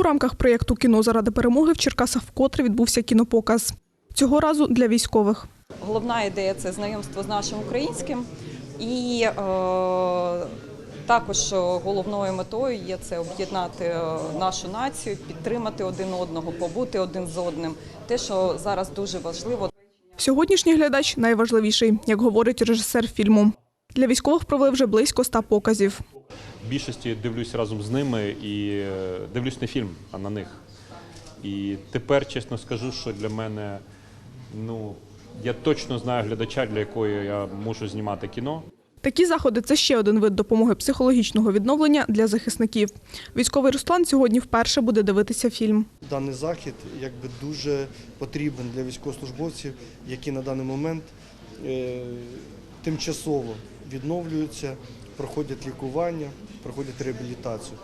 У рамках проєкту Кіно заради перемоги в Черкасах вкотре відбувся кінопоказ. Цього разу для військових. Головна ідея це знайомство з нашим українським, і е, також головною метою є це об'єднати е, нашу націю, підтримати один одного, побути один з одним. Те, що зараз дуже важливо. Сьогоднішній глядач найважливіший, як говорить режисер фільму. Для військових провели вже близько ста показів. Більшості дивлюсь разом з ними і е, дивлюсь не фільм, а на них. І тепер чесно скажу, що для мене ну я точно знаю глядача, для якої я можу знімати кіно. Такі заходи це ще один вид допомоги психологічного відновлення для захисників. Військовий Руслан сьогодні вперше буде дивитися фільм. Даний захід якби дуже потрібен для військовослужбовців, які на даний момент е, тимчасово відновлюються, проходять лікування, проходять реабілітацію.